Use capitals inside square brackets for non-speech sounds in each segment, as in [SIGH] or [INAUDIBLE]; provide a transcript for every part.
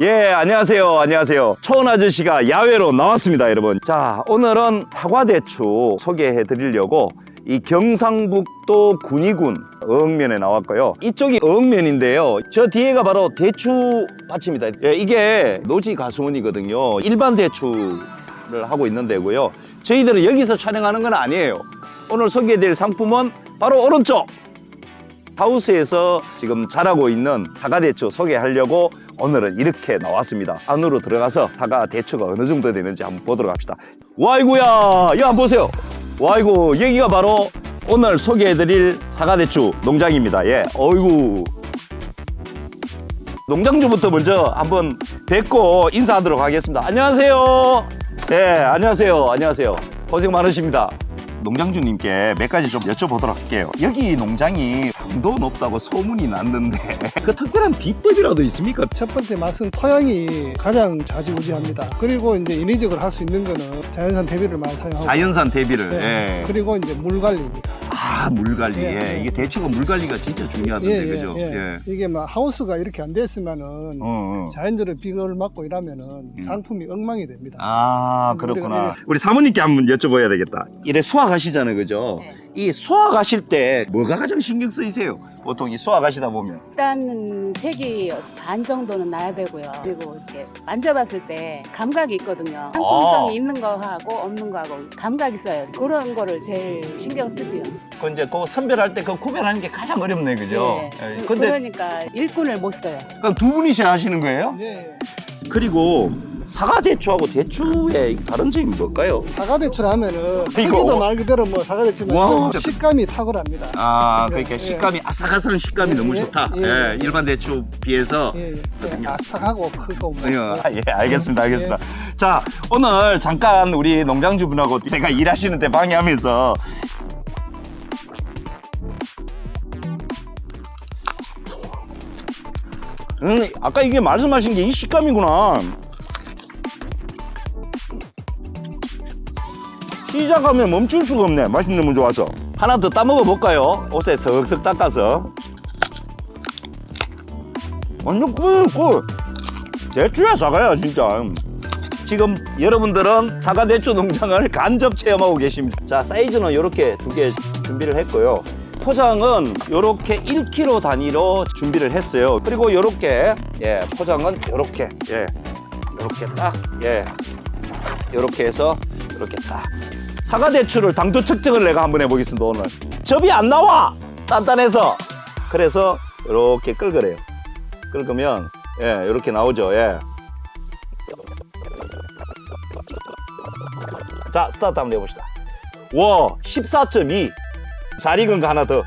예, 안녕하세요. 안녕하세요. 초원 아저씨가 야외로 나왔습니다, 여러분. 자, 오늘은 사과대추 소개해 드리려고 이 경상북도 군위군 어흥면에 나왔고요. 이쪽이 어흥면인데요. 저 뒤에가 바로 대추 밭입니다. 예, 이게 노지 가수원이거든요. 일반 대추를 하고 있는 데고요. 저희들은 여기서 촬영하는 건 아니에요. 오늘 소개해 드릴 상품은 바로 오른쪽 하우스에서 지금 자라고 있는 사과대추 소개하려고 오늘은 이렇게 나왔습니다. 안으로 들어가서 사과 대추가 어느 정도 되는지 한번 보도록 합시다. 와이구야, 이거 한번 보세요. 와이구, 여기가 바로 오늘 소개해드릴 사과대추 농장입니다. 예, 어이구. 농장주부터 먼저 한번 뵙고 인사하도록 하겠습니다. 안녕하세요. 네, 안녕하세요. 안녕하세요. 고생 많으십니다. 농장주님께 몇 가지 좀 여쭤보도록 할게요. 여기 농장이 당도 높다고 소문이 났는데 [LAUGHS] 그 특별한 비법이라도 있습니까? 첫 번째 맛은 토양이 가장 좌지우지합니다. 그리고 이제 인위적으로 할 수 있는 거는 자연산 대비를 많이 사용하고 자연산 대비를. 네. 예. 그리고 이제 물 관리입니다. 아, 물 관리. 예, 예. 예. 이게 대추가 물 관리가 진짜 중요하던데, 그죠? 예. 이게 막 하우스가 이렇게 안 됐으면은 어, 어. 자연적으로 비를 맞고 이러면은 상품이 엉망이 됩니다. 아, 우리가 그렇구나. 우리 사모님께 한번 여쭤봐야 되겠다. 이래 수확하시잖아요, 그죠? 네. 이 수확하실 때 뭐가 가장 신경 쓰이세요? 보통 이 수확하시다 보면. 일단은 색이 반 정도는 나야 되고요. 그리고 이렇게 만져봤을 때 감각이 있거든요. 상품성이 아. 있는 거하고 없는 거하고 감각이 있어요. 그런 거를 제일 신경 쓰지요. 그 이제 그 선별할 때 그 구별하는 게 가장 어렵네, 그죠? 예. 예. 그- 근데 그러니까 일꾼을 못 써요. 그럼 두 분이서 하시는 거예요? 네. 그리고 사과 대추하고 대추의 다른 점이 뭘까요? 사과 대추를 하면은 이거- 크기도 말 그대로 뭐 와, 사과 대추지만 진짜- 식감이 탁월합니다. 아, 예, 그러니까 예. 식감이 아삭아삭한 식감이 예, 너무 예, 좋다. 예, 예, 예. 일반 대추 비해서. 예, 예. 아삭하고 크고 뭐. 예, 예, 알겠습니다, 알겠습니다. 자, 오늘 잠깐 우리 농장주분하고 제가 일하시는데 방해하면서 음, 아까 이게 말씀하신 게 이 식감이구나. 시작하면 멈출 수가 없네. 맛이 너무 좋아서. 하나 더 따먹어 볼까요? 옷에 석석 닦아서. 완전 꿀, 꿀. 대추야 사과야 진짜 지금 여러분들은 사과 대추 농장을 [LAUGHS] 간접 체험하고 계십니다 자 사이즈는 이렇게 두 개 준비를 했고요 포장은 이렇게 1kg 단위로 준비를 했어요 그리고 이렇게 예 포장은 이렇게 예 이렇게 딱 예 이렇게 해서 이렇게 딱 사과 대추를 당도 측정을 내가 한번 해보겠습니다 오늘. 접이 안 나와! 단단해서. 그래서 이렇게 끌거래요. 끓으면 예 이렇게 나오죠 예. 자 스타트 한번 해봅시다. 와 14.2 잘 익은 거 하나 더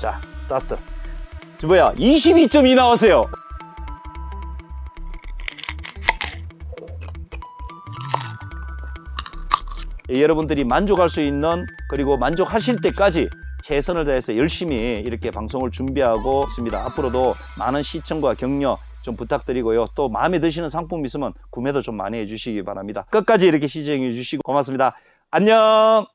자 스타트. 저 뭐야 22.2 나왔어요 여러분들이 만족할 수 있는 그리고 만족하실 때까지 최선을 다해서 열심히 이렇게 방송을 준비하고 있습니다. 앞으로도 많은 시청과 격려 좀 부탁드리고요. 또 마음에 드시는 상품 있으면 구매도 좀 많이 해주시기 바랍니다. 끝까지 이렇게 시청해 주시고 고맙습니다. 안녕!